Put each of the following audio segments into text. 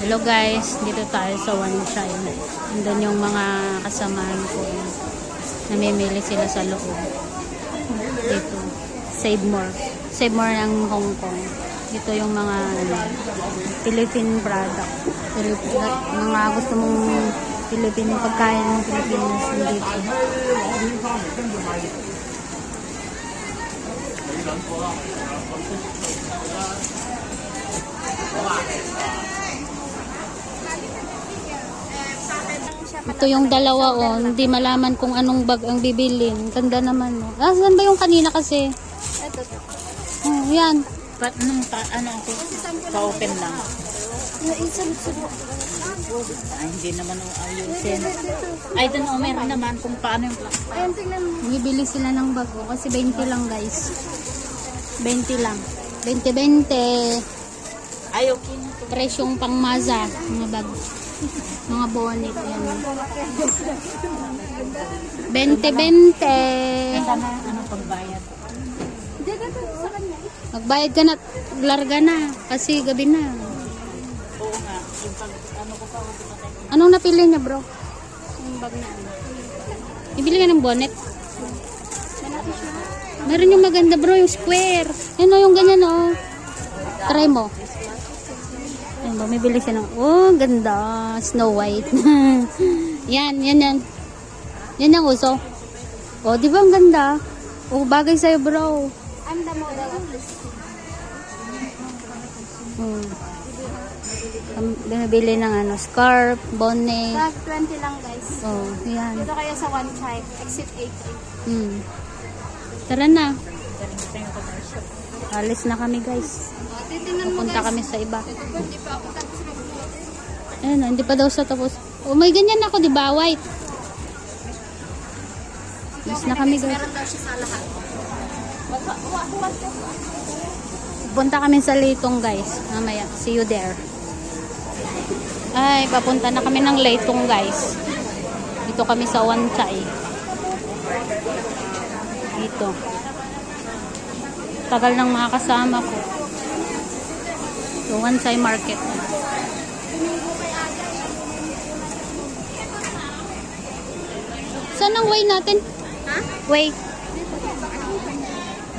Hello guys, dito tayo sa One China. Andun yung mga kasamahan ko. Namimili sila sa loob. Dito. Save more. Save more ng Hong Kong. Dito yung mga ano, Philippine product. Philippine, mga gusto mong Philippine pagkain ng Pilipinas dito. Ito yung dalawa oh, hindi malaman kung anong bag ang bibilin. Ganda naman oh. Ah, saan ba yung kanina kasi? Ito. Oh, yan. Ba't nung pa, ano ako, ka-open lang. Ay, hindi naman ang ayusin. Ay, doon o, meron naman kung paano yung Ayun, tingnan mo. Bibili sila ng bag oh, kasi 20 lang guys. 20 lang. 20-20. Ay, okay na to. Presyong pang maza. Mga bag. Mga bonnet. Yan. 20-20. Sana, ano, pagbayad. Magbayad ka na. Larga na. Kasi gabi na. Oo nga, yung pag, ano ko pa. Anong napili niya bro? Yung bag na ano. Ibili ka ng bonnet. Meron yung maganda bro, yung square. Yan o, yung ganyan o. Try mo. Yan, bumibili siya ng, oh, ganda. Snow White. yan, yan, yan. Yan ang uso. Oh, di ba ang ganda? Oh, bagay sa'yo bro. I'm the model of this. Hmm. Bumibili ng ano, scarf, bonnet. Bag 20 lang, guys. Oh, yan. Dito kayo sa One Chai. Exit 8. Hmm. Tara na. Alis na kami guys. Punta kami sa iba. Ayun, hindi pa daw sa tapos. Oh, may ganyan ako, di ba? White. Alis na kami guys. Punta kami sa Leitong guys. Mamaya. See you there. Ay, papunta na kami ng Leitong guys. Dito kami sa Wanchay. Dito. Tagal ng mga kasama ko. So, Wanchay Market. Saan ang way natin? Ha? Way.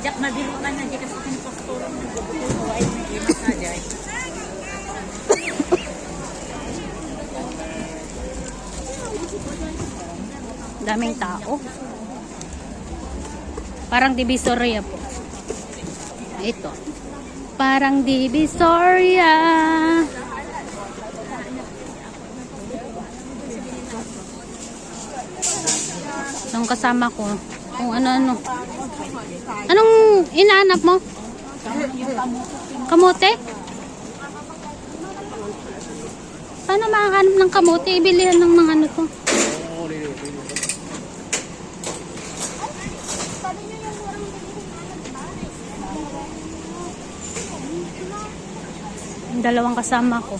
Jack, madilo ka na, di kasi pinapasturo ng gubuto. Ay, may imas na dyan. Daming tao. Parang Divisoria po. Ito. Parang Divisoria. Yung kasama ko. Kung ano-ano. Anong inaanap mo? Kamote? Paano makakanap ng kamote? Ibilihan ng mga ano to. Dalawang kasama ko.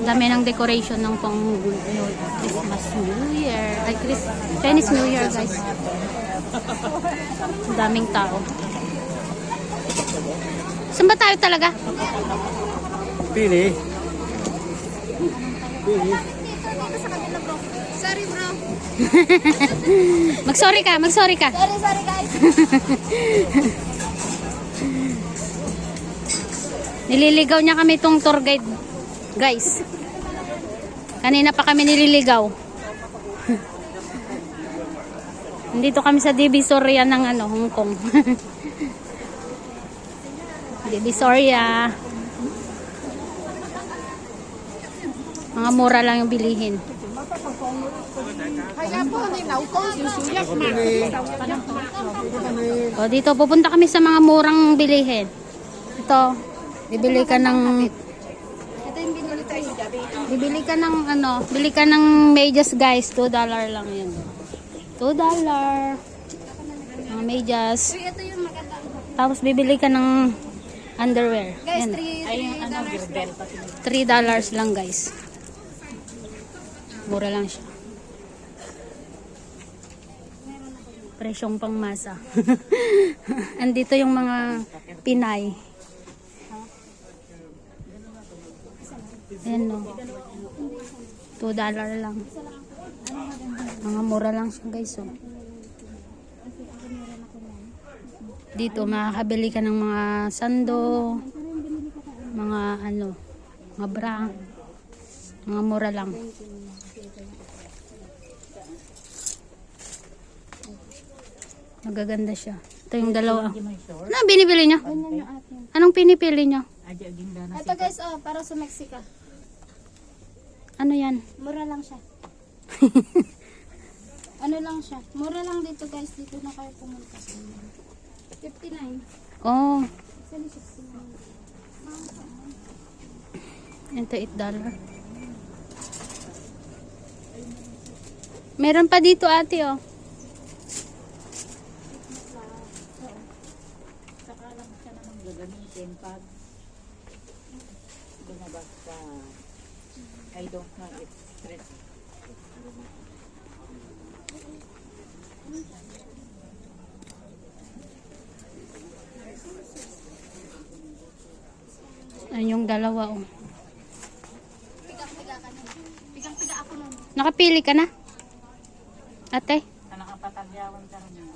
Dami ng decoration ng pang Christmas New Year. Ay, Chris, Chinese New Year, guys. Ang daming tao. Saan ba tayo talaga? Pili. Sorry, bro. Mag-sorry ka, mag-sorry ka. Sorry, sorry, guys. Nililigaw niya kami itong tour guide. Guys. Kanina pa kami nililigaw. Nandito kami sa Divisoria ng ano, Hong Kong. Divisoria. Mga mura lang yung bilihin. O, dito pupunta kami sa mga murang bilihin. Ito, bibili ka ng bibili ka ng ano, bili ka ng medyas guys, 2 dollar lang 'yan. 2 dollar. Mga medyas. Tapos bibili ka ng underwear. Guys, Yan. 3 Ay, yung ano, girdel pati. 3 dollars lang guys. Mura lang siya. Presyong pangmasa. Andito yung mga Pinay. Ayan no. 2 dollar lang. Mga mura lang siya guys. Oh. Dito makakabili ka ng mga sando, mga ano, mga bra. Mga mura lang. Magaganda siya. Ito yung dalawa. Short. Ano binibili atin. Anong pinipili dana Ito guys, oh, para sa Mexico. Ano yan? Mura lang siya. ano lang siya. Mura lang dito guys. Dito na kayo pumunta. 59. Oh, Saan 69? ito 8 Meron pa dito ate oh. Saka lang siya naman gagamitin pag binabas ka. I don't know if stress. Ayun yung dalawa oh. Pigang-piga ka na. Pigang-piga ako nun. Nakapili ka na? Ate? Nakapatagyawan ka rin. Ano?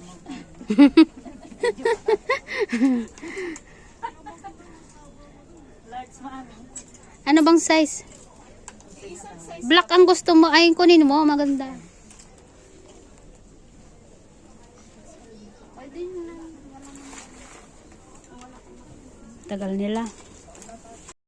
Large maami. Ano bang size? Black ang gusto mo. Ay, kunin mo. Maganda. Tagal nila.